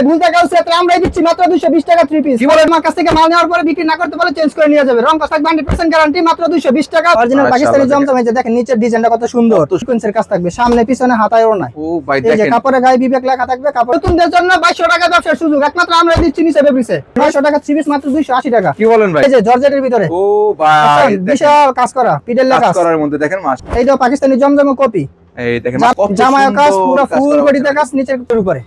ভাই ভুল টাকা হচ্ছে আমরাই দিচ্ছি মাত্র 220 টাকা থ্রি পিস কি আমার কাছ থেকে মাল নেওয়ার পরে বিক্রি না করতে পারলে চেঞ্জ করে নিয়ে যাবে। রং কাজ থাকবে 100% গ্যারান্টি মাত্র 220 টাকা। অরিজিনাল পাকিস্তানি জমজম এই যে দেখেন নিচের ডিজাইনটা কত সুন্দর। সিকোয়েন্সের কাজ থাকবে সামনে পিছনে হাতায়ও নাই এই যে কাপড়ে গায়ে বিবেক লেখা থাকবে কাপড় নতুনদের জন্য 2200 টাকা ব্যবসার সুযোগ। একমাত্র আমরা দিচ্ছি নিচে ফেব্রিক্সে 900 টাকা থ্রি পিস মাত্র 280 টাকা। কি বলেন ভাই? এই যে জর্জেটের ভিতরে। ও ভাই বিশাল কাজ করা পিডেল কাজ করার মধ্যে দেখেন মাস এই পাকিস্তানি জমজম কপি। এই দেখেন জামায় কাজ পুরো ফুল বডিতে কাজ নিচের উপরে।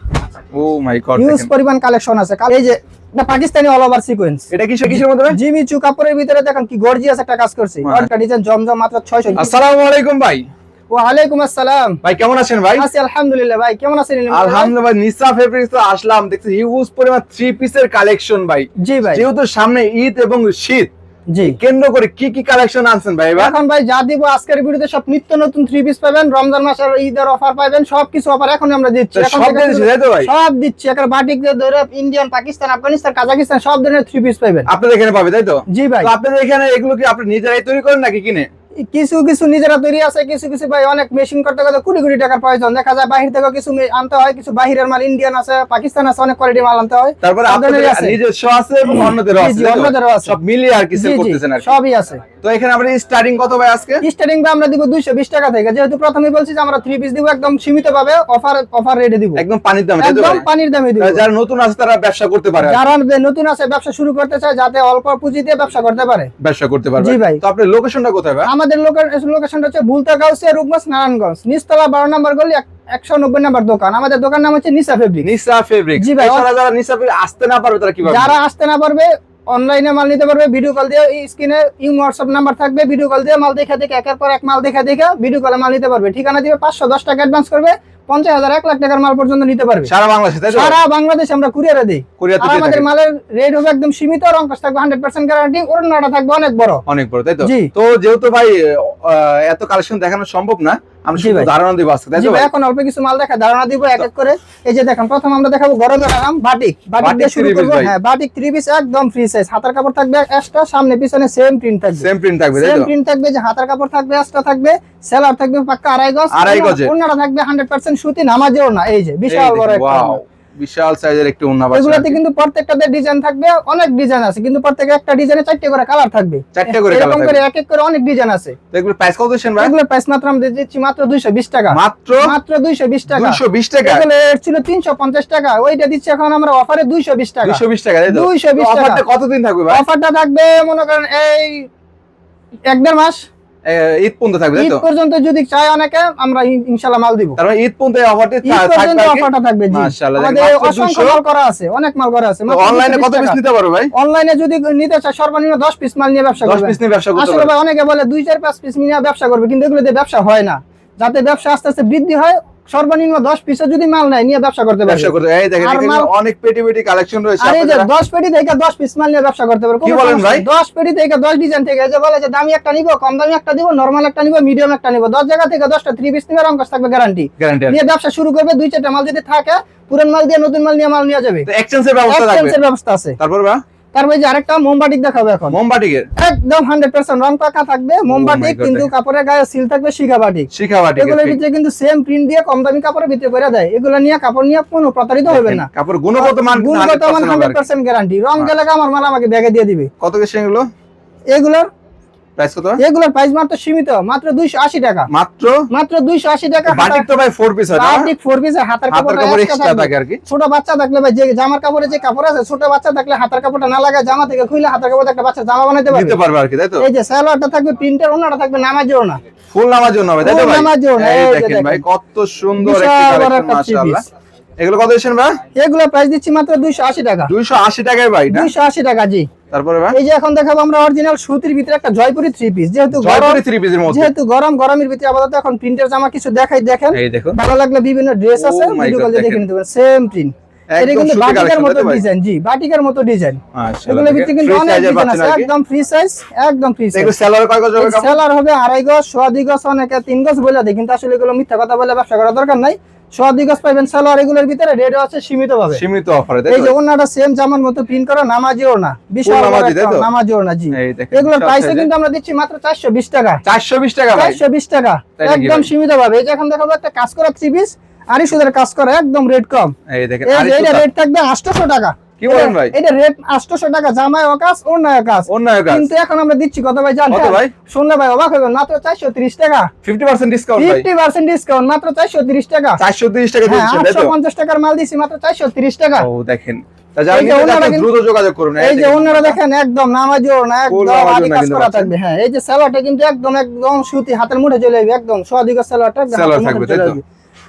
ও মাই গড হিউজ পরিমাণ কালেকশন আছে। এই যে এটা পাকিস্তানি অল ওভার সিকোয়েন্স এটা কিসের কিসের মধ্যে জিমি চু কাপড়ের ভিতরে দেখেন কি গর্জিয়াস একটা কাজ করছে। একটা ডিজাইন জমজম মাত্র 600 আসসালামু আলাইকুম ভাই। ওয়া আসসালাম। ভাই কেমন আছেন ভাই? আছি আলহামদুলিল্লাহ ভাই। কেমন আছেন ইলম আলহামদুলিল্লাহ ভাই নিসা ফেব্রিক্স তো আসলাম। দেখছি হিউজ পরিমাণ থ্রি পিসের কালেকশন ভাই। জি ভাই। যেহেতু সামনে ঈদ এবং শীত জি কেন্দ্র করে কি কি কালেকশন আনছেন ভাই এখন ভাই যা দিব আজকের ভিডিওতে সব নিত্য নতুন থ্রি পিস পাবেন রমজান মাসের ঈদের অফার পাবেন সবকিছু অফার এখন আমরা দিচ্ছি। সব দিচ্ছি, তাই তো ভাই? সব দিচ্ছি একটা বাটিক ধরে ইন্ডিয়ান পাকিস্তান আফগানিস্তান কাজাকিস্তান সব ধরনের থ্রি পিস পাবেন। আপনাদের এখানে পাবে তাই তো? জি ভাই। তো আপনাদের এখানে এগুলো কি আপনি নিজেরাই তৈরি করেন নাকি কিনে? কিছু কিছু নিজেরা তৈরি আছে কিছু কিছু ভাই অনেক মেশিন করতে গেলে কোটি কোটি টাকার প্রয়োজন। দেখা যায় বাহির থেকে কিছু আনতে হয় কিছু বাহিরের মাল ইন্ডিয়ান আছে পাকিস্তান আছে অনেক কোয়ালিটি মাল আনতে হয়। তারপরে আপনাদের আছে। নিজস্ব আছে এবং আছে আছে। সব মিলিয়ে আর কি সেল করতেছেন আর সবই আছে। তো এখানে আমরা স্টার্টিং কত ভাই আজকে? স্টার্টিং আমরা দিব দুইশো বিশ টাকা থেকে। যেহেতু প্রথমে বলছি যে আমরা থ্রি পিস দিব একদম সীমিত ভাবে অফার অফার রেটে দিব। একদম পানির দামে একদম পানির দামে দিব। যারা নতুন আছে তারা ব্যবসা করতে পারে যারা নতুন আছে ব্যবসা শুরু করতে চায় যাতে অল্প পুঁজিতে ব্যবসা করতে পারে। ব্যবসা করতে পারবে। জি ভাই। তো আপনার লোকেশনটা কোথায় ভাই? আমাদের লোকেশনটা হচ্ছে বুলতাগাউসে রূপগঞ্জ নারায়ণগঞ্জ। নিচতলা বারো নম্বর গলি একশো নব্বই নম্বর দোকান। আমাদের দোকান নাম হচ্ছে নিসা ফেব্রিক নিসা ফেব্রিক জি ভাই। যারা নিসা ফেব্রিক আসতে না পারবে তারা কীভাবে যারা আসতে না পারবে অনলাইনে মাল নিতে পারবে ভিডিও কল দিয়ে স্ক্রিনে ইউ হোয়াটসঅ্যাপ নাম্বার থাকবে ভিডিও কল দিয়ে মাল দেখা দেখে, একের পর এক মাল দেখা দেখে ভিডিও কলে মাল নিতে পারবে। ঠিকানা দিবে পাঁচশো দশ টাকা অ্যাডভান্স করবে পঞ্চাশ হাজার এক লাখ টাকার মাল পর্যন্ত নিতে পারবে। সারা বাংলাদেশে সারা বাংলাদেশ আমরা কুরিয়ারে দিই। আমাদের মালের রেট হবে একদম সীমিত রং কাজ থাকবে হান্ড্রেড পার্সেন্ট গ্যারান্টি থাকবে অনেক বড়। অনেক বড় তাই তো। তো যেহেতু ভাই এত কালেকশন দেখানো সম্ভব না আমি শুধু ধারণা দিব আজকে তাই জি তো ভাই, ভাই? এখন অল্প কিছু মাল দেখা ধারণা দিব এক এক করে। এই যে দেখেন প্রথম আমরা দেখাবো গরমের আরাম বাটিক বাটিক দিয়ে শুরু three piece করব ভাই। হ্যাঁ বাটিক থ্রি পিস একদম ফ্রি সাইজ হাতার কাপড় থাকবে এক্সট্রা সামনে পিছনে সেম প্রিন্ট থাকবে। সেম প্রিন্ট থাকবে সেম প্রিন্ট থাকবে যে হাতার কাপড় থাকবে এক্সট্রা থাকবে সেলার থাকবে পাক্কা আড়াই গজ। আড়াই গজে। ওনারা থাকবে হান্ড্রেড পার্সেন্ট সুতি নামাজেও না এই যে বিশাল বড় একটা বিশাল সাইজের একটি উন্না এগুলোতে কিন্তু প্রত্যেকটাতে ডিজাইন থাকবে অনেক ডিজাইন আছে কিন্তু প্রত্যেক একটা ডিজাইনে চারটে করে কালার থাকবে। চারটে করে থাকবে। এক এক করে অনেক ডিজাইন আছে। তো এগুলো প্রাইস কত দিচ্ছেন ভাই? এগুলোর প্রাইস মাত্র আমরা দিচ্ছি মাত্র দুইশো বিশ টাকা। মাত্র? মাত্র দুইশো বিশ টাকা। 220 টাকা? এগুলো ছিল তিনশো পঞ্চাশ টাকা ওইটা দিচ্ছি এখন আমরা অফারে দুইশো বিশ টাকা। 220 টাকা তাই তো? 220 টাকা। অফারটা কতদিন থাকবে ভাই? অফারটা থাকবে মনে করেন এই এক দেড় মাস। ঈদ পর্যন্ত থাকবে ঈদ পর্যন্ত যদি চাই অনেকে আমরা মাল দিব। মানে ঈদ পর্যন্ত এই অফারটি থাকবে? অফারটা থাকবে জি। মাশাআল্লাহ, আমাদের অসংখ্য মাল করা আছে অনেক মাল করা আছে অনলাইনে কত পিস নিতে পারো ভাই? অনলাইনে যদি নিতে চায় সর্বনিম্ন দশ পিস মাল নিয়ে ব্যবসা 10 করবে। পিস নিয়ে ব্যবসা করতে আসলে ভাই অনেকে বলে দুই চার পাঁচ পিস নিয়ে ব্যবসা করবে কিন্তু এগুলো দিয়ে ব্যবসা হয় না। যাতে ব্যবসা আস্তে আস্তে বৃদ্ধি হয় সর্বনিম্ন দশ পিসে যদি মাল নেয় নিয়ে ব্যবসা করতে ব্যবসা পারবে। করতে এই দেখেন এখানে অনেক পেটি পেটি কালেকশন রয়েছে আর যে আপনারা- দশ পেটি থেকে দশ পিস মাল নিয়ে ব্যবসা করতে পারবে। কি বলেন ভাই? দশ পেটি থেকে দশ ডিজাইন থেকে যে বলে যে দামি একটা নিবো কম দামি একটা দিব নর্মাল একটা নিবো মিডিয়াম একটা নিবো দশ জায়গা থেকে দশটা থ্রি পিস নিবে রঙ থাকবে গ্যারান্টি নিয়ে ব্যবসা শুরু করবে দুই চারটা মাল যদি থাকে পুরান মাল দিয়ে নতুন মাল নিয়ে মাল নিয়ে যাবে। তো এক্সচেঞ্জের ব্যবস্থা থাকবে। ব্যবস্থা আছে। তারপর বা? তারপরে যে আরেকটা মোমবাটিক দেখাবো এখন। মোমবাটিকের একদম হান্ড্রেড পার্সেন্ট রং পাকা থাকবে মোমবাটিক Oh কিন্তু কাপড়ের গায়ে সিল থাকবে শিখাবাটিক শিখাবাটিক এগুলোর ভিতরে কিন্তু সেম প্রিন্ট দিয়ে কম দামি কাপড়ের ভিতরে করে দেয়। এগুলো নিয়ে কাপড় নিয়ে কোনো প্রতারিত হবে না। কাপড় গুণগত মান গুণগত মান 100% হবে আর হান্ড্রেড পার্সেন্ট গ্যারান্টি রং হ্যাঁ। গেলে আমার মাল আমাকে ব্যাগে দিয়ে দিবে। কত কিছু এগুলো? এগুলোর প্রাইস কত? এগুলোর প্রাইস মাত্র সীমিত মাত্র দুইশো আশি টাকা। মাত্র? মাত্র দুইশো আশি টাকা বাটিক তো ভাই ফোর পিস হয় না? বাটিক ফোর পিসের হাতের হাতের কাপড় এক্সট্রা থাকে আর কি। ছোট বাচ্চা থাকলে ভাই যে জামার কাপড়ে যে কাপড় আছে ছোট বাচ্চা থাকলে হাতের কাপড়টা না লাগায় জামা থেকে খুলে হাতের কাপড় একটা বাচ্চা জামা বানাইতে দিতে পারবে পারবে আর কি তাই তো? এই যে সালোয়ারটা থাকবে প্রিন্টের ওনাটা থাকবে নামাজের ওনা ফুল নামার জন্য হবে তাই তো ভাই? নামার জন্য, এই দেখেন। ভাই কত সুন্দর একটি কালেকশন মাশাআল্লাহ। এগুলো কত দিয়েছেন ভাই? এগুলো প্রাইস দিচ্ছি মাত্র দুইশো আশি টাকা। 280 টাকায় ভাই না? দুইশো আশি টাকা জি। তারপরে ভাই? এই যে এখন দেখাবো আমরা অরিজিনাল সুতির ভিতরে একটা জয়পুরি থ্রি পিস যেহেতু জয়পুরি থ্রি পিসের মধ্যে। যেহেতু গরম গরমের ভিতরে আপাতত এখন প্রিন্টের জামা কিছু দেখাই দেখেন। এই দেখো। ভালো লাগলে বিভিন্ন ড্রেস Oh আছে ভিডিও কল দেখে নিতে পারেন। সেম প্রিন্ট এটা কিন্তু সুতি মতো তাই তো ভাই? ডিজাইন জি বাটিকের মতো ডিজাইন মাশাআল্লাহ ভিতরে কিন্তু অনেক ডিজাইন আছে একদম ফ্রি সাইজ একদম ফ্রি সাইজ এগুলো সেলার কয় গজ হবে? সেলার হবে আড়াই গজ সোয়া দুই গজ অনেকে তিন গজ বলে দেয় কিন্তু আসলে এগুলো মিথ্যা কথা বলে ব্যবসা করার দরকার নাই। সোয়া দুই গজ এগুলোর ভিতরে রেট আছে সীমিত ভাবে সীমিত অফারে এই যে ওনাটা সেম জামার মতো প্রিন্ট করা নামাজিও না বিশাল বড় নামাজি, তাই একটা তো? নামাজিও না জি। এগুলোর বিশাল কিন্তু আমরা দিচ্ছি মাত্র চারশো বিশ টাকা। 420 টাকা একদম সীমিত ভাবে এই যে এখন দেখাবো একটা কাজ করা থ্রি পিস আড়ি সুদের কাজ করে একদম রেট কম। এই দেখেন। রেট থাকবে 800 টাকা। কি বলেন ভাই? এটা রেট 800 টাকা জামায় অন্যায় অন্যায় কাজ। কিন্তু এখন আমরা দিচ্ছি কত ভাই জানেন কত ভাই? শুনলে ভাই অবাক হবেন মাত্র 430 টাকা। 50% ডিসকাউন্ট ভাই। 50% ডিসকাউন্ট মাত্র 430 টাকা। 430 টাকা হ্যাঁ দিচ্ছেন 850 টাকার মাল দিছি মাত্র 430 টাকা। ও দেখেন। এই যে নিতে কিন্তু- দ্রুত যোগাযোগ করুন এই যে অন্যরা দেখেন একদম না একদম আদি কাজ করা থাকবে। হ্যাঁ এই যে স্যালাডটা কিন্তু একদম একদম সুতি হাতের মুঠে চলে যাবে একদম। সোয়াদিক স্যালাডটা একদম থাকবে, মুঠে তাই তো?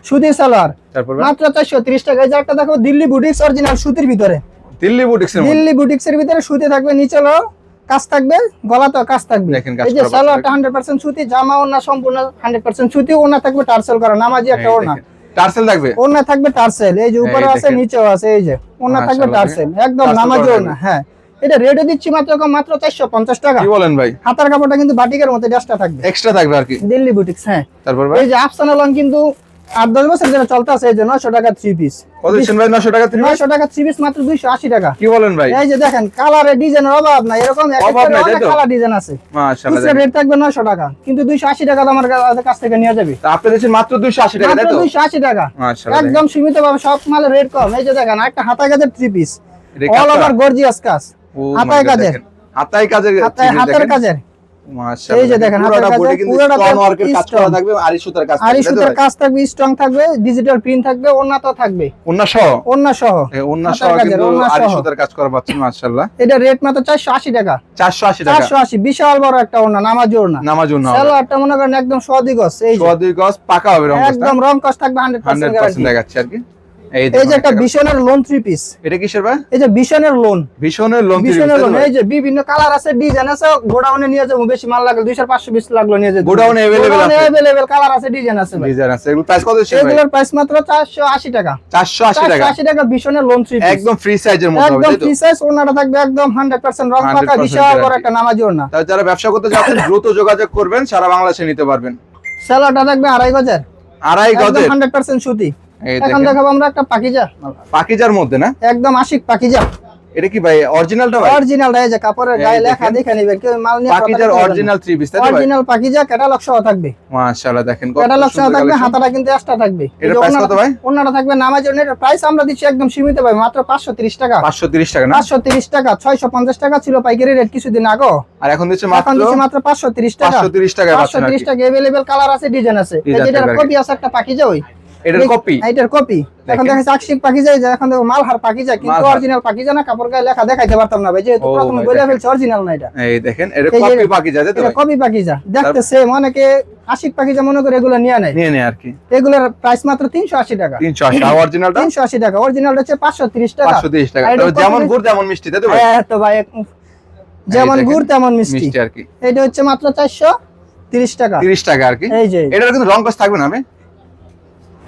সুতি সালোয়ার তারপর ভাই? মাত্র 430 টাকা। এই যে একটা দেখো দিল্লি বুটিক্স অরিজিনাল সুতির ভিতরে। দিল্লি বুটিক্সের দিল্লি ভিতরে সুতি থাকবে নিচে কাজ থাকবে গলাতে কাজ থাকবে। দেখেন এই যে সালোয়ারটা 100% সুতি জামা ওনা সম্পূর্ণ 100% সুতি ওনা থাকবে টার্সেল করা নামাজি একটা ওনা টার্সেল থাকবে? ওনা থাকবে টার্সেল এই যে উপরে আছে নিচেও আছে এই যে ওনা থাকবে টার্সেল একদম নামাজি ওনা হ্যাঁ। এটা রেটও দিচ্ছি মাত্র মাত্র 450 টাকা। কি বলেন ভাই? হাতার কাপড়টা কিন্তু বাটিকের মতো ড্রেসটা থাকবে। এক্সট্রা থাকবে আর কি? দিল্লি বুটিক্স হ্যাঁ। তারপর ভাই? এই যে আফসানা লং কিন্তু আট দশ বছর চলতে আছে এই যে টাকা থ্রি পিস ভাই? 900 টাকা তিরিশ? টাকা থ্রি পিস মাত্র দুইশো আশি টাকা। কি বলেন ভাই? এই যে দেখেন কালারের ডিজাইনের অভাব নাই এরকম এক অভাব নাই, তাই তো? কালার ডিজাইন আছে। রেট থাকবে নয়শো টাকা কিন্তু দুইশো আশি টাকা আমার কাছ থেকে নিয়ে যাবে। আপনি দিচ্ছেন মাত্র 280 টাকা তাই মাত্র তো? দুইশো আশি টাকা। একদম সীমিত ভাবে সব মালের রেট কম। এই যে দেখেন একটা হাতা কাজের three piece all over gorgeous কাজ। হাতায় কাজের। হাতায় কাজের হাতের কাজের। এই যে দেখেন, ওয়ার্কের কাজ করা stone। আরি সুতার কাজ আরি থাকবে, তাই তো? সুতার কাজ থাকবে স্ট্রং থাকবে ডিজিটাল প্রিন্ট থাকবে ওন্নাতো থাকবে। ওন্না সহ ওন্না সহ ওন্না সহ কিন্তু আরি সুতার কাজ করা পাচ্ছেন মাশাআল্লাহ। এটা রেট মাত্র চারশো আশি টাকা। 480 টাকা। বিশাল বড় একটা নামাজি নামাজ মনে করেন একদম সদিগস এই পাকা হবে রং একদম রং কস থাকবে হান্ড্রেড পার্সেন্ট 100% দেখাচ্ছি আর কি। এই এই যে একটা একটা- বিশনের লোন থ্রি পিস এটা কিসের ভাই? এই যে বিশনের লোন ভীষণের লোন বিশনের লোন এই যে বিভিন্ন কালার আছে ডিজাইন আছে গোডাউনে নিয়ে যাব বেশি মাল লাগলে দুইশো পাঁচশো পিস লাগল নিয়ে যাব। Godown এ আছে? অ্যাভেলেবেল কালার আছে ডিজাইন আছে ডিজাইন আছে এগুলো প্রাইস কত দিচ্ছেন এগুলোর প্রাইস মাত্র চারশো আশি টাকা। 480 টাকা? চারশো আশি টাকা বিশনের লোন থ্রি পিস একদম ফ্রি সাইজের মধ্যে একদম ফ্রি সাইজ ওনাটা থাকবে একদম হান্ড্রেড পার্সেন্ট রং পাকা বিশাল বড় guarantee। একটা নামাজি ওনা তাহলে যারা ব্যবসা করতে চাচ্ছেন দ্রুত যোগাযোগ করবেন সারা বাংলাদেশে নিতে পারবেন। সেলারটা থাকবে আড়াই গজের। আড়াই গজের। হান্ড্রেড পার্সেন্ট সুতি। এই এখন দেখেন দেখাবো আমরা একটা পাকিজা পাকিজার মধ্যে না একদম আশিক পাকিজা এটা কি ভাই অরিজিনালটা ভাই অরিজিনাল এই যে কাপড়ের এই গায়ে লেখা দেখেন। দেখে নিবেন কেউ মাল নিয়ে পাকিজার অরিজিনাল থ্রি পিস তাই তো ভাই অরিজিনাল পাকিজা ক্যাটালগ সহ থাকবে মাশাআল্লাহ দেখেন কত ক্যাটালগ সহ সুন্দর থাকবে collection। হাতাটা কিন্তু এক্সট্রা থাকবে এটার price কত ভাই? ওনাটা থাকবে নামাজের এটার প্রাইস আমরা দিচ্ছি একদম সীমিত ভাই মাত্র 530 টাকা 530 টাকা না 530 টাকা 650 টাকা ছিল পাইকারি রেট কিছুদিন আগে আর এখন দিচ্ছে এখন মাত্র দিচ্ছি মাত্র 530 টাকা 530 টাকা পাচ্ছেন আর 530 কি। টাকা अवेलेबल কালার আছে ডিজাইন আছে এই Design যে এটার থাকবে আর কি। কপি আছে একটা পাকিজা ওই এটার কপি এটার কপি এখন পাকিজা এখন দেখো মালহার পাকিজা কিন্তু। অরিজিনাল পাকিজা না কাপড় গায়ে লেখা দেখাইতে পারতাম না ভাই যেহেতু প্রথমে বলে ফেলছে অরিজিনাল না এটা। এই দেখেন এটা কপি তো এটা কপি পাকিজা দেখতে সেম অনেকে আশিক পাকিজা মনে করে এগুলো নিয়ে নেয়। নিয়ে নে আর কি। এগুলোর প্রাইস মাত্র 380 টাকা। 380 আর অরিজিনালটা 380 টাকা অরিজিনালটা হচ্ছে 530 টাকা। 530 টাকা। যেমন গুড় তেমন মিষ্টি তাই তো ভাই? হ্যাঁ তো ভাই যেমন গুড় তেমন মিষ্টি। মিষ্টি আর কি। এটা হচ্ছে মাত্র 430 টাকা। 30 টাকা আর কি। এই যে। এটার কিন্তু রং কস থাকবে না আমি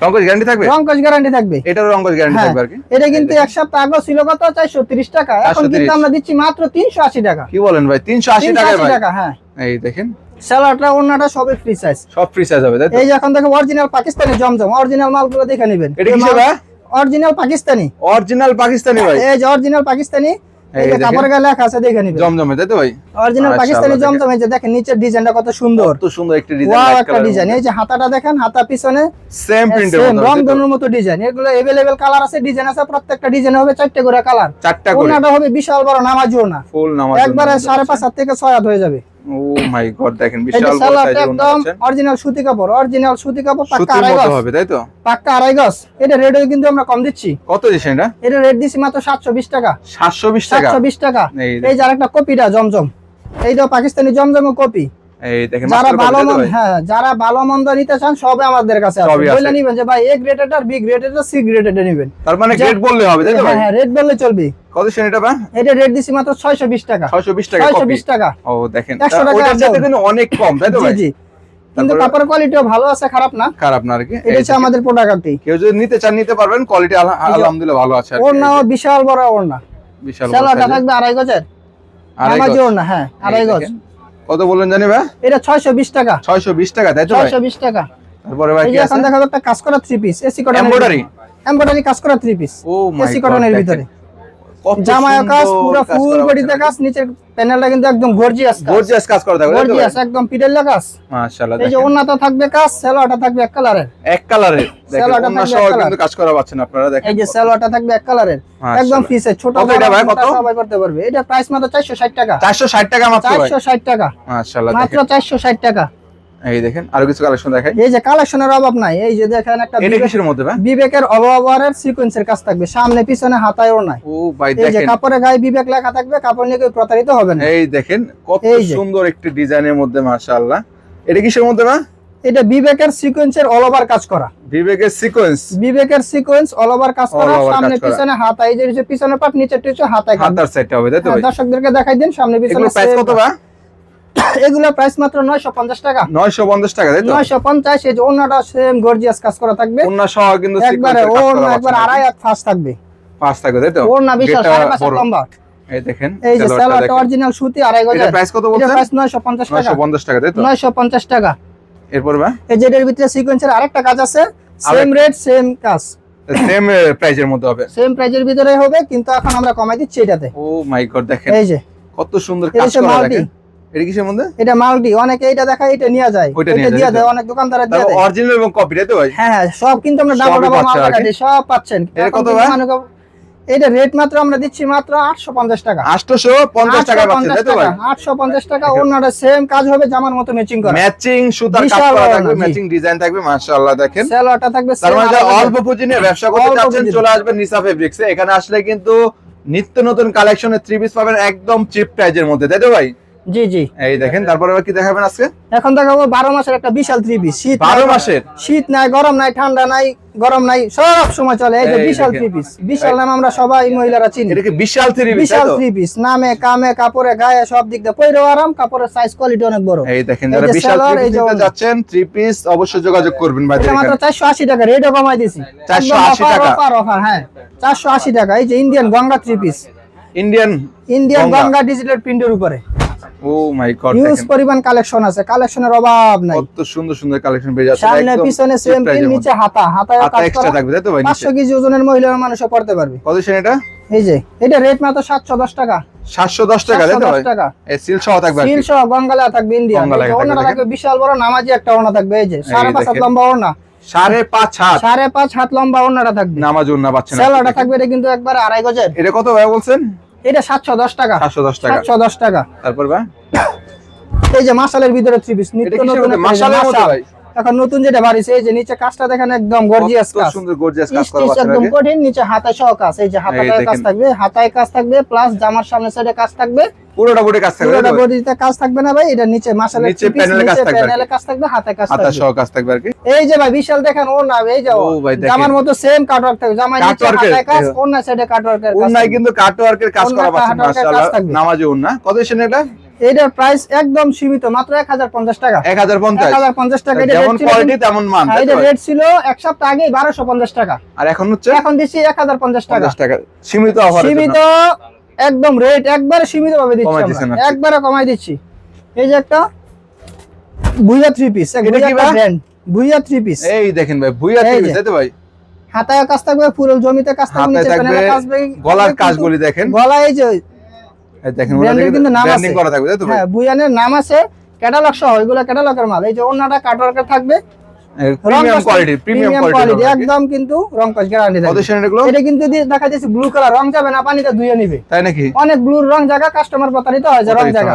রং কস গ্যারান্টি থাকবে? রংকশ গ্যারান্টি থাকবে। এটার রং গ্যারান্টি থাকবে আর কি। এটা কিন্তু এক সপ্তাহ আগে ছিল কত? 430 টাকা। এখন কিন্তু আমরা দিচ্ছি মাত্র 380 টাকা। কি বলেন ভাই? 380 টাকা 380 ভাই। টাকা হ্যাঁ। এই দেখেন। স্যালাডটা ওন্নাটা সবই ফ্রি সাইজ সব ফ্রি সাইজ হবে তাই তো? এই এখন দেখো অরিজিনাল পাকিস্তানি জমজম। অরিজিনাল মালগুলো দেখে নেবেন। এটা ভাই? অরিজিনাল পাকিস্তানি। অরিজিনাল পাকিস্তানি ভাই। এই যে অরিজিনাল পাকিস্তানি। এই এই যে দেখেন। কাপড় গায়ে লেখা আছে দেখে নেবেন। জমজমে তাই তো ভাই? অরিজিনাল পাকিস্তানি দেখেন। যে দেখেন নিচের ডিজাইনটা কত সুন্দর। কত সুন্দর একটা ডিজাইন ওয়াও একটা ডিজাইন এই যে হাতাটা দেখেন হাতা পিছনে সেম প্রিন্টের সেম রং? ধনুর মতো ডিজাইন এগুলো কালার আছে ডিজাইন আছে প্রত্যেকটা ডিজাইন হবে চারটে করে কালার চারটা করে। ওনাটা হবে বিশাল বড় নামাজও না ফুল নামাজ একবারে সাড়ে পাঁচ হাত থেকে ছয় হাত হয়ে যাবে। ও মাই গড দেখেন এই যে বিশাল বড় সালোয়ারটা সাইজের একদম অরিজিনাল সুতি কাপড় অরিজিনাল সুতি কাপড় পাক্কা আড়াই গজ। হবে তাই তো? পাক্কা আড়াই গজ। এটা রেটও কিন্তু আমরা কম দিচ্ছি। কত দিছেন এটা? এটা রেট দিচ্ছি মাত্র সাতশো বিশ টাকা। 720 টাকা? সাতশো বিশ টাকা। এই এই যে আরেকটা কপিটা জমজম। এইটা পাকিস্তানি কপি। যারা ভালো মন্দ হ্যাঁ যারা ভালো মন্দ নিতে চান সবে আমাদের কাছে আছে। বলে নিবেন যে ভাই এ গ্রেডেড আর বি গ্রেডেড আর সি গ্রেডেড নিবেন। তার মানে গ্রেড বললে হবে তাই তো হ্যাঁ হ্যাঁ রেট বললে চলবে। কত দিছেন এটা এটা রেট দিছি মাত্র 620 টাকা। 620 টাকা 620 টাকা। ও দেখেন। 100 টাকা ওটার সাথে কিন্তু অনেক কম তাই তো ভাই? জি। কিন্তু কাপড়ের কোয়ালিটিও ভালো আছে খারাপ না। খারাপ না আর কি। এটা হচ্ছে আমাদের প্রোডাক্টটি কেউ যদি নিতে চান নিতে পারবেন। কোয়ালিটি আলহামদুলিল্লাহ ভালো আছে। ওড়না বিশাল বড় ওড়না। বিশাল বড় এর। থাকবে আড়াই গজের। আড়াই গজ। ওড়না হ্যাঁ আড়াই গজ। কত বললেন জানি ভাই? এটা 620 টাকা। 620 টাকা তাই তো ভাই? 620 টাকা। তারপরে ভাই কি আছে? একটা কাজ করা three piece AC cotton Embroidery? Embroidery কাজ করা থ্রি পিস ও মাই এসি কটনের ভিতরে। জামায় কাজ পুরো কাজ ফুল বডিতে কাজ নিচের প্যানেলটা কিন্তু একদম গর্জিয়াস কাজ। গর্জিয়াস কাজ করা থাকবে? গর্জিয়াস একদম পিডেল্লা কাজ। মাশাআল্লাহ এই যে ওন্নাটা থাকবে কাজ সেলোয়ারটা থাকবে এক কালারের এক কালারের দেখেন থাকবে সহ কিন্তু কাজ করা পাচ্ছেন আপনারা দেখেন। এই যে সেলোয়ারটা থাকবে এক কালারের। একদম ফিসে ছোট কত এটা ভাই, কত? সবাই করতে পারবে। এটা প্রাইস মাত্র 460 টাকা। 460 টাকা মাত্র ভাই। 460 টাকা। মাশাআল্লাহ মাত্র 460 টাকা। এই দেখেন আরও কিছু কালেকশন দেখাই। এই যে কালেকশনের অভাব নাই এই যে দেখেন একটা এটা কিসের মধ্যে বিবেকের অভাবের সিকোয়েন্সের কাজ থাকবে সামনে পিছনে হাতায়ও নাই। ও ভাই এই যে কাপড়ে গায়ে বিবেক লেখা থাকবে কাপড় নিয়ে কেউ প্রতারিত হবে না। এই দেখেন কত সুন্দর একটি ডিজাইনের মধ্যে মাশাআল্লাহ। এটা কিসের মধ্যে এটা বিবেকের সিকোয়েন্সের অল ওভার কাজ করা। বিবেকের সিকোয়েন্স বিবেকের সিকোয়েন্স অল ওভার কাজ করা সামনে পিছনে হাতা এই যে পিছনে পাট নিচে টিচে হাতায় হাতার হবে তাই তো হ্যাঁ, দর্শকদেরকে দেখাই দিন সামনে পিছনে প্রাইস কত এগুলো প্রাইস মাত্র 950 টাকা। 950 টাকা তাই তো? 950 এই যে সেম গর্জিয়াস কাজ করা থাকবে। ওন্না সহ কিন্তু একবারে এর আড়াই হাত ফাঁস থাকবে। থাকবে তাই তো? বিশাল গেটটা সাড়ে পাঁচ হাত বড়। লম্বা। এই দেখেন এই যে সালোয়ারটা অরিজিনাল সুতি আড়াই এটা গজের। প্রাইস কত বলছেন? প্রাইস 950 টাকা। 950 টাকা তাই তো? 950 টাকা। এরপর ভাই এই যে এটার ভিতরে সিকোয়েন্সের আরেকটা কাজ আছে সেম রেট সেম কাজ। সেম প্রাইজের মধ্যে হবে। সেম প্রাইজের ভিতরে হবে কিন্তু এখন আমরা কমাই দিচ্ছি এটাতে। ও মাই গড দেখেন। এই যে। কত সুন্দর কাজ করা দেখেন। এটা কিসের মধ্যে? এটা মাল্টি অনেকে এটা দেখায় এটা নিয়ে যায়। ওইটা এটা নিয়ে যায়, দিয়ে দেয় অনেক দোকানদার দিয়ে দেয়। অরিজিনাল এবং কপি তাই তো ভাই? হ্যাঁ হ্যাঁ সব কিন্তু আমরা ডাবল ডাবল মাল পাচ্ছে আর কি? লাগাই সব পাচ্ছেন। এটা কত ভাই? এটা রেট মাত্র আমরা দিচ্ছি মাত্র 850 টাকা। 850 টাকা পাচ্ছেন তাই তো ভাই? 850 টাকা অন্যটা সেম কাজ হবে জামার মতো ম্যাচিং করা। ম্যাচিং সুতার কাজ করা থাকবে ম্যাচিং ডিজাইন থাকবে মাশাআল্লাহ দেখেন। সেলোয়ারটা থাকবে তার মানে যারা অল্প পুঁজি নিয়ে ব্যবসা করতে চাচ্ছেন চলে আসবেন নিসা ফেব্রিক্সে এখানে আসলে কিন্তু নিত্য নতুন কালেকশনের থ্রি পিস পাবেন একদম চিপ প্রাইজের মধ্যে তাই তো ভাই? জি জি। এই দেখেন তারপরে কি দেখাবেন আজকে? এখন দেখাবো বারো মাসের একটা বিশাল থ্রি পিস শীত বারো মাসের? শীত নাই গরম নাই ঠান্ডা নাই গরম নাই সব সময় চলে। এই যে বিশাল থ্রি পিস বিশাল নাম আমরা সবাই মহিলারা চিনি। এটা কি বিশাল থ্রি পিস বিশাল থ্রি পিস নামে কামে কাপড়ে গায়ে সব দিক দিয়ে আরাম কাপড়ের সাইজ কোয়ালিটি অনেক বড়। এই দেখেন যারা বিশাল থ্রি পিস নিতে যাচ্ছেন থ্রি পিস অবশ্যই যোগাযোগ করবেন ভাই এটা মাত্র চারশো আশি টাকা রেটও কমাই দিছি। 480 টাকা। অফার অফার হ্যাঁ। চারশো আশি টাকা এই যে Indian Ganga three piece Indian Indian. Ganga. Digital প্রিন্টের উপরে। ও মাই গড হিউজ পরিমাণ কালেকশন আছে কালেকশনের অভাব নাই। কত সুন্দর সুন্দর কালেকশন পেয়ে যাচ্ছে সামনে পিছনে সেম প্রিন্ট নিচে হাতা হাতায় কাজ এক্সট্রা থাকবে তাই তো ভাই নিচে? পাঁচশো কেজি ওজনের মহিলা মানুষও পড়তে পারবে। কত সেন এটা? এই যে এটা রেট মাত্র সাতশো দশ টাকা। 710 টাকা তাই তো ভাই? এই সিল সহ থাকবে সিল সহ গঙ্গালা থাকবে ইন্ডিয়া থাকবে, বিশাল বড় নামাজি একটা ওনা থাকবে এই যে সাড়ে পাঁচ হাত দেখেন। লম্বা ওনা সাড়ে পাঁচ হাত। সাড়ে পাঁচ হাত লম্বা ওনাটা থাকবে। নামাজ সেলোটা থাকবে এটা কিন্তু একবার আড়াই গজের। এটা কত ভাই বলছেন? এটা সাতশো দশ টাকা। 710 টাকা। সাতশো দশ টাকা। তারপর ভাই? এই যে মাশালের ভিতরে থ্রি পিস নিত্য নতুন মাশালের মতো ভাই? এখন নতুন যেটা বাড়িছে এই যে নিচে কাজটা দেখেন একদম গর্জিয়াস কাজ সুন্দর গর্জিয়াস কাজ করা পাচ্ছেন একদম কঠিন নিচে হাতায় সহ কাজ এই যে দেখেন। কাজ থাকবে হাতায় কাজ থাকবে প্লাস জামার সামনে সাইডে কাজ থাকবে পুরোটা বডি কাজ থাকবে পুরোটা? বডিতে কাজ থাকবে না ভাই এটা নিচে মাসালের নিচে প্যানেলে কাজ থাকবে প্যানেলে কাজ থাকবে হাতায় কাজ হাতা থাকবে সহ কাজ থাকবে আর কি এই যে ভাই বিশাল দেখেন ওর না এই যে ও ভাই দেখেন। জামার মতো সেম কাটওয়ার্ক থাকবে জামার নিচে হাতায় কাজ ওর না সাইডে কাটওয়ার্কের কাজ উন্নায় থাকবে। কিন্তু কাটওয়ার্কের কাজ করা পাচ্ছেন কাজ মাশাআল্লাহ। নামাজে উন্না কত সেন এটা এটার প্রাইস একদম সীমিত মাত্র 1050 টাকা। 1050 1050 টাকা এটা যেমন রেট ছিল কোয়ালিটি তেমন মান হ্যাঁ, এটা রেট ছিল এক সপ্তাহ আগে 1250 টাকা। আর এখন হচ্ছে? এখন দিচ্ছি 1050 টাকা। 50 টাকা। সীমিত অফার সীমিত একদম রেট একবারে সীমিত ভাবে দিচ্ছি। একবারে কমাই দিচ্ছি। এই যে একটা ভুইয়া থ্রি পিস এটা কি ব্র্যান্ড ভুইয়া থ্রি পিস এই দেখেন ভাই ভুইয়া এই টিভি যে। ভাই? হাতায় কাজ থাকবে পুরো জমিতে কাজ থাকবে গলার কাজগুলি দেখেন। গলা এই যে দেখেন কিন্তু নাম আছে। করা থাকবে তাই তো হ্যাঁ বুয়ানের নাম আছে ক্যাটালগ সহ এগুলো ক্যাটালগের মাল। এই যে অন্যটা কাটওয়ার্কের থাকবে। প্রিমিয়াম কোয়ালিটি প্রিমিয়াম কোয়ালিটি একদম কিন্তু রং কাজ গ্যারান্টি কত থাকবে সেন এগুলো? এটা কিন্তু দেখা যাচ্ছে ব্লু কালার রং যাবে না পানিতে ধুয়ে নিবে। তাই নাকি? অনেক ব্লুর রং জায়গা কাস্টমার প্রতারিত হয় যে রং জায়গা।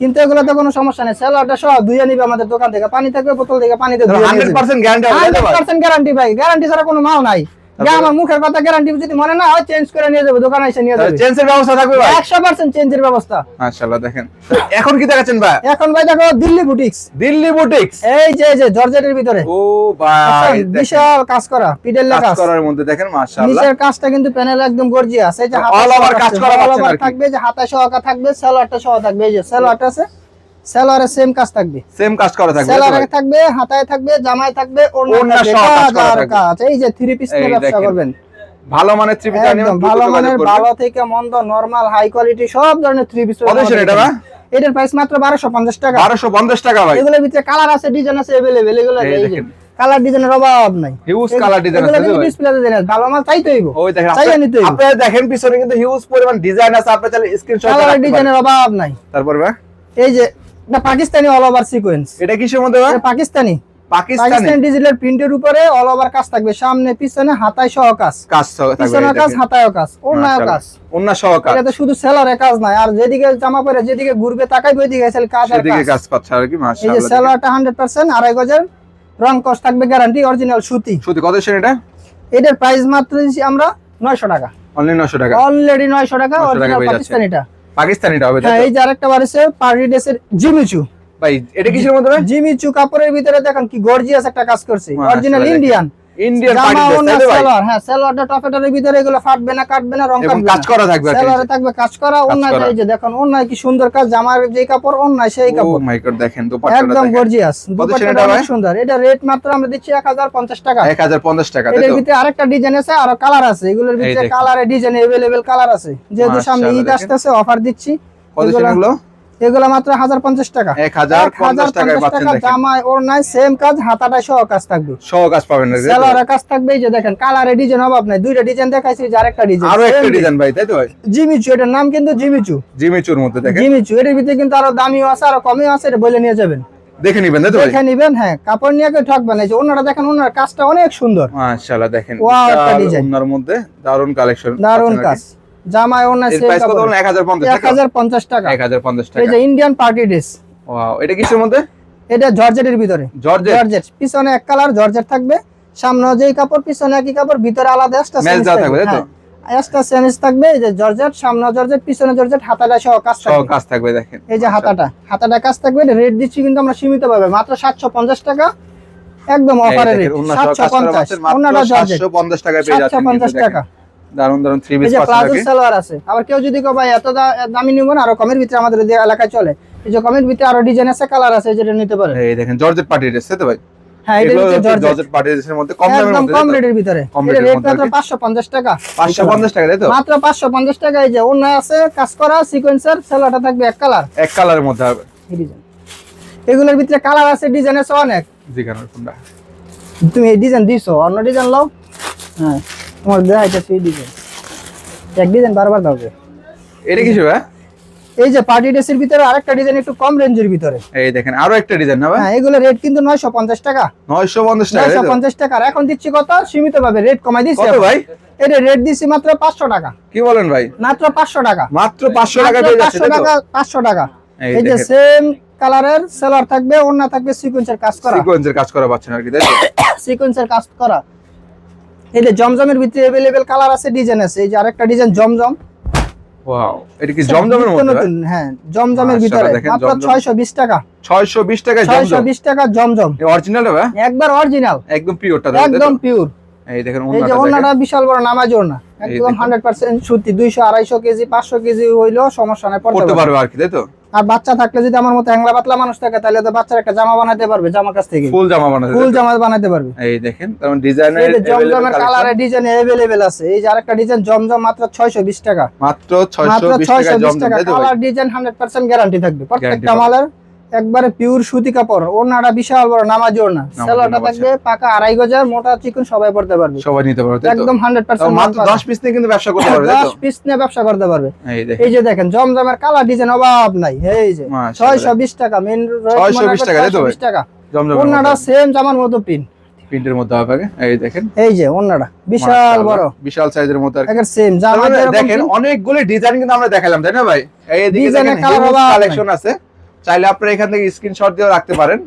কিন্তু এগুলোতে কোনো সমস্যা নেই। সেলারটা সহ ধুয়ে নিবে আমাদের দোকান থেকে পানি থাকবে বোতল থেকে পানিতে ধুয়ে নিবে। গ্যারান্টি হবে তাই তো ভাই? 100% গ্যারান্টি ভাই। গ্যারান্টি ছাড়া কোনো মাল নাই। আমার মুখের কথা গ্যারান্টি যদি মনে না হয় চেঞ্জ করে নিয়ে যাবে দোকানে এসে নিয়ে যাবে। চেঞ্জের ব্যবস্থা থাকবে ভাই? একশো পার্সেন্ট চেঞ্জের ব্যবস্থা। মাশাআল্লাহ দেখেন। এখন কি দেখাচ্ছেন ভাই? এখন ভাই দেখো দিল্লি বুটিক্স দিল্লি বুটিক্স এই যে যে জর্জেটের ভিতরে। ও ভাই বিশাল কাজ করা পিডেল কাজ কাজ। করার মধ্যে দেখেন মাশাআল্লাহ। নিচের কাজটা কিন্তু প্যানেল একদম গর্জিয়াস এই যে কাজ করা। থাকবে যে হাতা সহকা থাকবে সালোয়ারটা সহ থাকবে এই যে সালোয়ারটা আছে। সালোয়ারের সেম কাজ থাকবে। সেম কাজ করা থাকবে তো ভাই? থাকবে হাতায় থাকবে জামায় থাকবে ওড়না থাকবে, কাজ এই যে থ্রি পিস নিয়ে ব্যবসা করবেন। ভালো মানের থ্রি পিস একদম ভালো মানের ভালো থেকে মন্দ নরমাল হাই কোয়ালিটি সব ধরনের থ্রি পিস কত এটা ভাই? এটার প্রাইস মাত্র বারোশো পঞ্চাশ টাকা। বারোশো পঞ্চাশ টাকা ভাই। এগুলোর ভিতরে কালার আছে ডিজাইন আছে এভেলেবেল এগুলো এই দেখেন। কালার ডিজাইনের অভাব নাই। হিউজ কালার ডিজাইন আছে তো ডিসপ্লেতে দেন ভালো মাল চাইতে হইব। ওই দেখেন আপনারা- নিতে। আপনারা দেখেন পিছনে কিন্তু হিউজ পরিমাণ ডিজাইন আছে আপনারা চাইলে স্ক্রিনশট কালার ডিজাইনের অভাব নাই। তারপর এই যে এটা পাকিস্তানি অল ওভার সিকোয়েন্স এটা কিসের মধ্যে পাকিস্তানি। পাকিস্তানি। পাকিস্তানি ডিজিটাল প্রিন্টের উপরে অল ওভার কাজ থাকবে। সামনে পিছনে হাতায় সহ কাজ। কাজ পিছনে কাজ দেখেন। কাজ ওড়নায়ও কাজ। অন্য সহ কাজ। এটাতে শুধু সেলারে কাজ নাই আর যেদিকে জামা পরে যেদিকে ঘুরবে তাকাইবে ওইদিকে এসে কাজ আর কাজ। কাজ পাচ্ছে আর কি এই যে সেলারটা হান্ড্রেড পার্সেন্ট আড়াই গজের রং কস থাকবে গ্যারান্টি অরিজিনাল সুতি। শুধু কত সেন এটা? এটার প্রাইস মাত্র আমরা নয়শো টাকা। অনলি 900 টাকা। অলরেডি নয়শো টাকা 900 টাকা অরিজিনাল। পাকিস্তানিটা হবে হ্যাঁ? এই যে আরেকটা বাড়িছে পার্টি ড্রেসের জিমিচু। ভাই এটা কিসের মধ্যে জিমিচু কাপড়ের ভিতরে দেখেন কি গর্জিয়াস একটা কাজ করছে। অরিজিনাল ইন্ডিয়ান ইন্ডিয়ান হ্যাঁ সালোয়ারটা টপেটারের ভিতরে এগুলো ফাটবে না কাটবে না রং কাটবে কাজ করা থাকবে আর থাকবে কাজ করা অন্যায় এই যে দেখুন অন্যায় কি সুন্দর কাজ জামার যে কাপড় অন্যায় সেই ও কাপড়। মাই গড দেখেন দুপাট্টাটা একদম গর্জিয়াস দুপাট্টাটা অনেক সুন্দর। এটা রেট মাত্র আমরা দিচ্ছি এক হাজার পঞ্চাশ টাকা। 1050 টাকা তো? ভিতরে আরেকটা ডিজাইন আছে আর কালার আছে। এগুলোর ভিতরে। কালারে ডিজাইন এভেলেবেল কালার আছে। যেহেতু সামনে ঈদ আসতেছে অফার দিচ্ছি। কত এগুলা- সেন এগুলো মাত্র হাজার পঞ্চাশ টাকা। 1050 টাকায় পাচ্ছেন দেখেন। জামায় ওর নাই সেম কাজ হাতাটা সহ কাজ থাকবে। সহ কাজ পাবেন? সেলারের কাজ থাকবে এই যে দেখেন কালারে ডিজাইন অভাব নাই দুইটা ডিজাইন দেখাইছি যে আরেকটা ডিজাইন আরও একটা ডিজাইন ভাই তাই তো ভাই? জিমিচু এটার নাম কিন্তু জিমিচু জিমিচুর মধ্যে দেখেন। জিমিচু এর ভিতরে কিন্তু আরও দামিও আছে আরও কমেও আছে এটা বলে নিয়ে যাবেন। দেখে নিবেন তাই তো দেখে নিবেন হ্যাঁ কাপড় নিয়ে কেউ ঠকবেন এই যে ওনারা দেখেন ওনার কাজটা অনেক সুন্দর। মাশাআল্লাহ দেখেন Wow, একটা design। ওনার মধ্যে দারুণ কালেকশন দারুণ কাজ। জামায় প্রাইস কত কাপড় বলুন 1050 এক হাজার টাকা। এই যে ইন্ডিয়ান পার্টি ড্রেস ওয়াও এটা কিসের মধ্যে? এটা জর্জেটের ভিতরে। জর্জেট? জর্জেট। পিছনে এক কালার জর্জেট থাকবে। সামনে যেই কাপড় পিছনে একই কাপড় ভিতরে আলাদা Match দেওয়া থাকবে, তাই তো? এক্সট্রা সেন্স থাকবে। এই যে জর্জেট সামনে জর্জেট পিছনে জর্জেট হাতাটা সহ কাজ সহ থাকবে। কাজ থাকবে দেখেন। এই যে হাতাটা। হাতাটা কাজ থাকবে। রেট দিচ্ছি কিন্তু আমরা সীমিত পাবে মাত্র সাতশো পঞ্চাশ টাকা। একদম অফারের রেট সাতশো পঞ্চাশ। ওনারা জর্জেট। 750 টাকায় পেয়ে যাচ্ছেন পঞ্চাশ টাকা। দারুণ দারুণ থ্রি পিস প্লাজো সালোয়ার আছে। আবার কেউ যদি কো ভাই এত দামি নিব না? আরও কমের ভিতরে আমাদের এই এলাকায় চলে। এই যে কমের ভিতরে আরও ডিজাইন আছে কালার আছে যেটা নিতে পারে। এই দেখেন জর্জেট পার্টি ড্রেস তাই তো ভাই? হ্যাঁ জর্জেট। পার্টি ড্রেসের মধ্যে কম দামের মধ্যে কম রেটের ভিতরে। এটা রেট মাত্র আর কি? পাঁচশো পঞ্চাশ টাকা। 550 টাকা তাই তো? মাত্র পাঁচশো পঞ্চাশ টাকা এই যে অন্য আছে কাজ করা সিকোয়েন্সার সেলাটা থাকবে এক কালার এক কালারের মধ্যে হবে। ডিজাইন এগুলোর ভিতরে কালার আছে ডিজাইন আছে অনেক। জি তুমি এই ডিজাইন দিছো অন্য ডিজাইন লও। হ্যাঁ। তোমার দেখাইতেছি এই ডিজাইন এক ডিজাইন বারবার দাও। এটা কিছু ভাই এই যে পার্টি ড্রেসের ভিতরে আরেকটা ডিজাইন একটু কম রেঞ্জের ভিতরে। এই দেখেন আরও একটা ডিজাইন না ভাই? হ্যাঁ এগুলো রেট কিন্তু নয়শো পঞ্চাশ টাকা। 950 টাকা নয়শো তাই তো? পঞ্চাশ টাকা। আর এখন দিচ্ছি কত? সীমিত ভাবে রেট কমাই দিচ্ছি কত ভাই? এটা রেট দিচ্ছি মাত্র পাঁচশো টাকা। কি বলেন ভাই? মাত্র পাঁচশো টাকা। মাত্র 500 টাকা পেয়ে যাচ্ছে পাঁচশো তাই তো? টাকা পাঁচশো টাকা। এই যে সেম কালারের সেলার থাকবে অন্য থাকবে সিকোয়েন্সের কাজ করা। সিকোয়েন্সের কাজ করা পাচ্ছেন আর কি তাই সিকোয়েন্সের কাজ করা। এই যে জমজমের ভিতরে अवेलेबल কালার আছে ডিজাইন আছে এই যে আরেকটা ডিজাইন জমজম ওয়াও এটা কি জমজমের নিত্য মধ্যে ভাই? নতুন, হ্যাঁ জমজমের মাশাআল্লাহ, ভিতরে দেখেন, মাত্র জমজম। 620 টাকা 620 টাকায় 620 জমজম টাকা জমজম এই অরিজিনাল ভাই একবার অরিজিনাল একদম পিওরটা একদম পিওর এই দেখেন এই যে ওন্নাটা দেখেন ওনাটা বিশাল বড় নামাজ ওনা একদম দেখুন। 100% সুতি 200 250 কেজি 500 কেজি হইলেও সমস্যা নাই পড়তে করতে পারবে পারবে আর কি তাই তো আর বাচ্চা থাকলে যদি আমার মতো হ্যাংলা পাতলা মানুষ থাকে তাহলে তো বাচ্চার একটা জামা বানাতে পারবে জামা কাছ থেকে ফুল জামা বানাতে ফুল তাই তো? জামা বানাতে পারবে এই দেখেন তার ডিজাইনের এই যে জমজমের কালারের ডিজাইন अवेलेबल আছে এই যে আরেকটা ডিজাইন জমজম মাত্র 620 টাকা মাত্র মাত্র 620 টাকায় 620 জমজম টাকা তাই তো ভাই? কালার ডিজাইন 100% গ্যারান্টি থাকবে প্রত্যেকটা পাবে। মালের একবারে পিওর সুতি কাপড় ওড়নাটা বিশাল বড় নামাজ ওড়না। নামাজি সেলোটা থাকবে পাকা আড়াই গজার মোটা চিকন সবাই পড়তে পারবে। সবাই নিতে পারবে একদম 100% মাত্র 10 পিস নিয়ে কিন্তু ব্যবসা করতে পারবে তাই 10 পিস নিয়ে ব্যবসা করতে পারবে। এই যে দেখেন জমজমের কালার ডিজাইন অভাব নাই। এই যে মাশাআল্লাহ। 620 টাকা মেন 620 টাকা, তাই তো ভাই? টাকা। জমজম ওড়নাটা সেম জামার মতো পিন প্রিন্টের মধ্যে হবে এই দেখেন। এই যে ওড়নাটা বিশাল বড়। বিশাল সাইজের মতো আর। একের সেম জামা মানে দেখেন অনেকগুলো ডিজাইন কিন্তু আমরা দেখালাম তাই না ভাই? এই এর দেখেন। কালেকশন আছে। চাইলে আপনারা এখান থেকে স্ক্রিনশট দিয়েও রাখতে পারেন।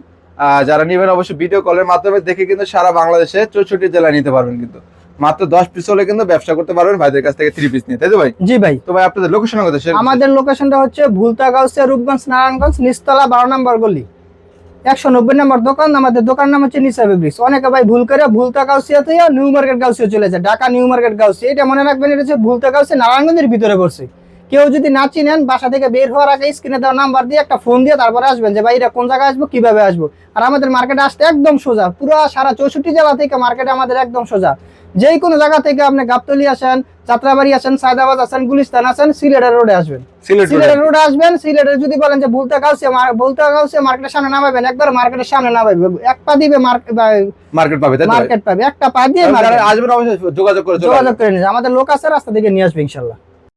যারা নিবেন অবশ্যই ভিডিও কলের মাধ্যমে দেখে কিন্তু সারা বাংলাদেশে চৌষট্টি জেলায় নিতে পারবেন কিন্তু। মাত্র দশ পিস হলে কিন্তু ব্যবসা করতে পারবেন ভাইদের কাছ থেকে থ্রি পিস নিয়ে তাই তো ভাই? জি ভাই। তো ভাই আপনাদের লোকেশন কথা আমাদের লোকেশনটা হচ্ছে ভুলতা গাউসিয়া রূপগঞ্জ নারায়ণগঞ্জ নিচতলা বারো নম্বর গলি। একশো নব্বই নম্বর দোকান আমাদের দোকান নাম হচ্ছে নিসা ফেব্রিক্স অনেকে ভাই ভুল করে ভুলতা গাউসিয়া থেকে নিউ মার্কেট গাউসিয়া চলে যায় ঢাকা নিউ মার্কেট গাউসিয়া। এটা মনে রাখবেন এটা হচ্ছে ভুলতা গাউসিয়া নারায়ণগঞ্জের ভিতরে পড়ছে। কেউ যদি না চিনেন বাসা থেকে বের হওয়ার আগে স্ক্রিনে দেওয়া নাম্বার দিয়ে একটা ফোন দিয়ে তারপরে আসবেন যে ভাই এটা কোন জায়গায় আসব কীভাবে আসব? আর আমাদের মার্কেটে আসতে একদম সোজা। পুরো সারা চৌষট্টি জেলা থেকে মার্কেটে আমাদের একদম সোজা। যে কোনো জায়গা থেকে আপনি গাবতলি আসেন যাত্রাবাড়ি আসেন সায়দাবাদ আসেন গুলিস্তান আসেন সিলেটের রোডে আসবেন। সিলেটের রোডে আসবেন সিলেটের যদি বলেন যে ভুলতা গাউসে ভুলতা গাউসে মার্কেটের সামনে নামাবেন একবার মার্কেটের সামনে নামাবেন। এক পা দিবে মার্কেট পাবে? মার্কেট পাবে। একটা পা দিয়ে আসবেন যোগাযোগ করে যোগাযোগ করে নিন আমাদের লোক আছে রাস্তা থেকে নিয়ে আসবে ইনশাল্লাহ।